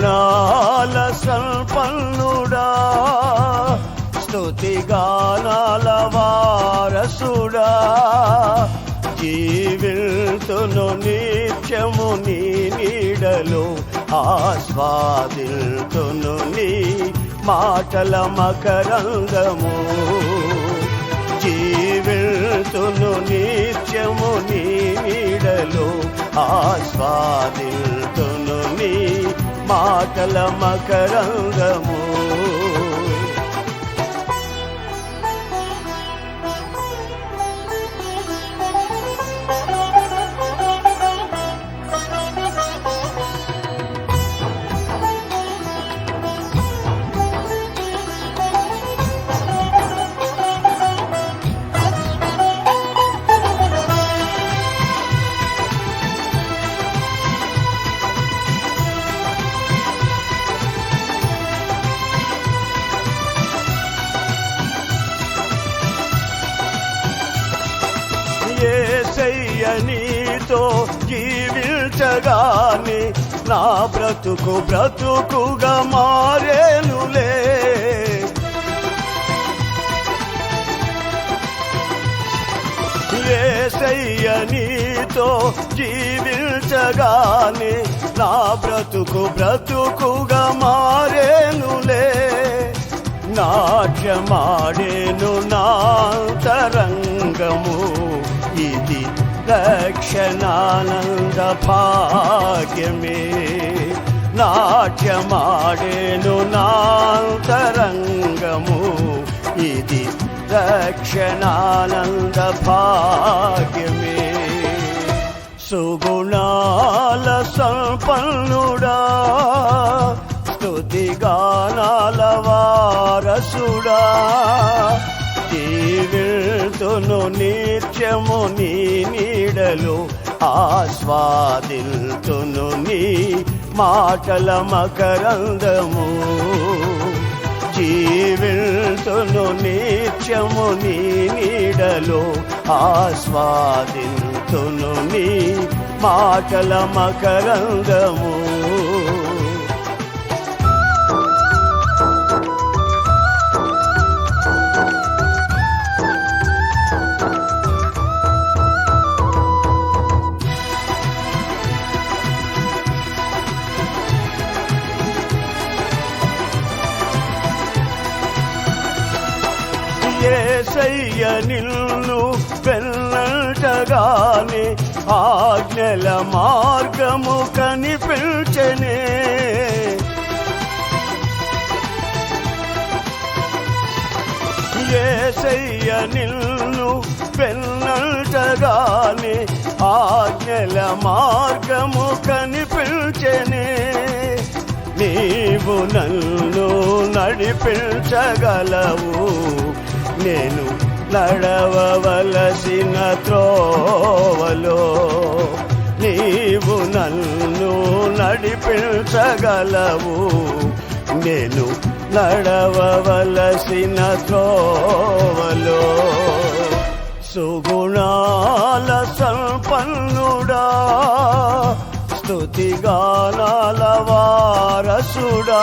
గుణాల సంపన్నుడా. స్తుతిగానాల వారసుడా. జీవితును నిత్యము నీ నీడలో ఆస్వాదిల్తును నీ మాటల మకరంగము. జీవితును నిత్యము నీ నీడలో ఆస్వాదిల్తును నీ మాటల మకరంగము. నీతో జీవించగాని నా బ్రతుకు బ్రతుకుగా మారేనులే. ఏసయ్య నీతో జీవించగాని నా బ్రతుకు బ్రతుకుగా మారేనులే. నాట్యమాడేను నా నాంతరంగము ఇది దక్షిణానంద భాగ్యమే. నాట్యమాడేను నాంతరంగము. ఇది దక్షణానంద భాగ్యమే. సుగుణాల సంపన్నుడా స్తుతిగానాల వారసుడా. జీవితును నిత్యము నీ నీడలు ఆస్వాదిల్తును నీ మాటల మకరందము. జీవిల్తును నిత్యము నీ నీడలు ఆస్వాదిల్తును నీ మాటల మకరందము. ఏసయ్య నిల్లు వెళ్ళటగానే ఆజ్ఞల మార్గము కనిపించనే. ఏసయ్య నిల్లు వెళ్ళటగానే ఆజ్ఞల మార్గము కనిపించనే. నీవు నన్ను నడిపించగలవు. నేను నడవలసిన త్రోవలో నీవు నన్ను నడిపించగలవు. నేను నడవలసిన త్రోవలో సుగుణాల సంపన్నుడా స్తుతిగానాల వారసుడా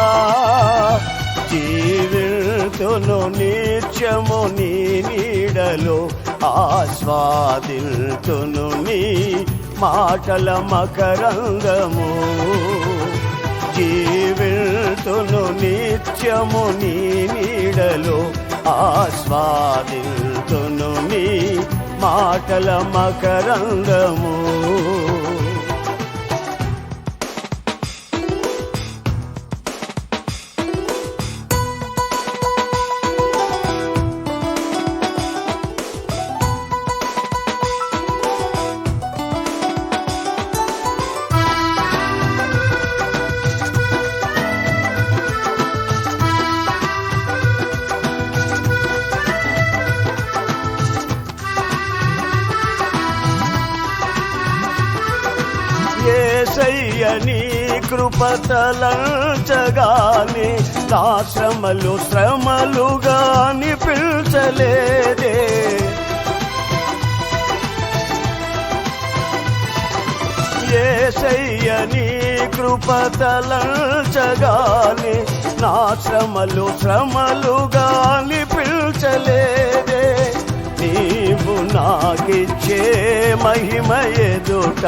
జీవితును నిత్యము నీ నీడలో ఆస్వాదిల్తును నీ మాటల మకరంగము. జీవితును నిత్యము నీ నీడలో ఆస్వాదిల్తును నీ మాటల మకరంగము. ఏసయ్య నీ కృపతలంచగానే నా శ్రమలు శ్రమలుగా అనిపించలేదే ఏ ఏసయ్య నీ కృపతలంచగానే నా శ్రమలు శ్రమలుగాని పిల్చలేదే. నీవు నాకిచ్చే మహిమ ఎదుట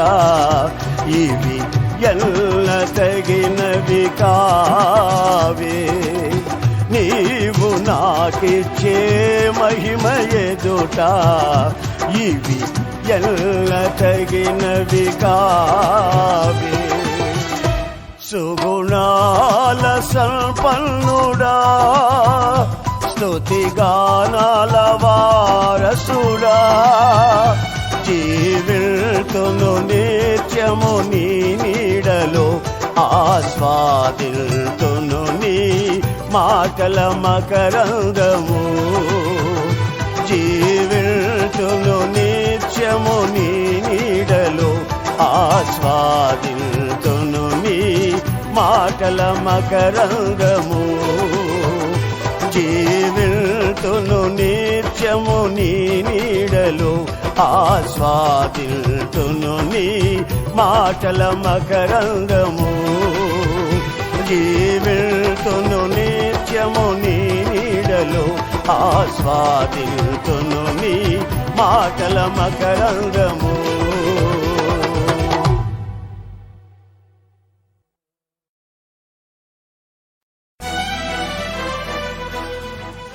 ఇవి ఎల్ల తగినవి కావే. నీవు నాకిచ్చే మహిమ ఎదుట ఇవి ఎల్ల తగినవి కావే. సుగుణాల సంపన్నుడా స్తుతిగానాల వారసుడా జీవితును నిత్యము నీ నీడలో. ఆస్వాదిల్తును నీ మాకల మకరందము. జీవిల్తును నిత్యము నీ నీడలో. ఆస్వాదిల్తును నీ మాటల మకరంగము జీవితును నిత్యము నీ నీడలు ఆస్వాదిల్తును నీ మాటల మకరంగము జీవితును నిత్యము నీ నీడలు ఆస్వాదిల్తును నీ మాటల మకరంగము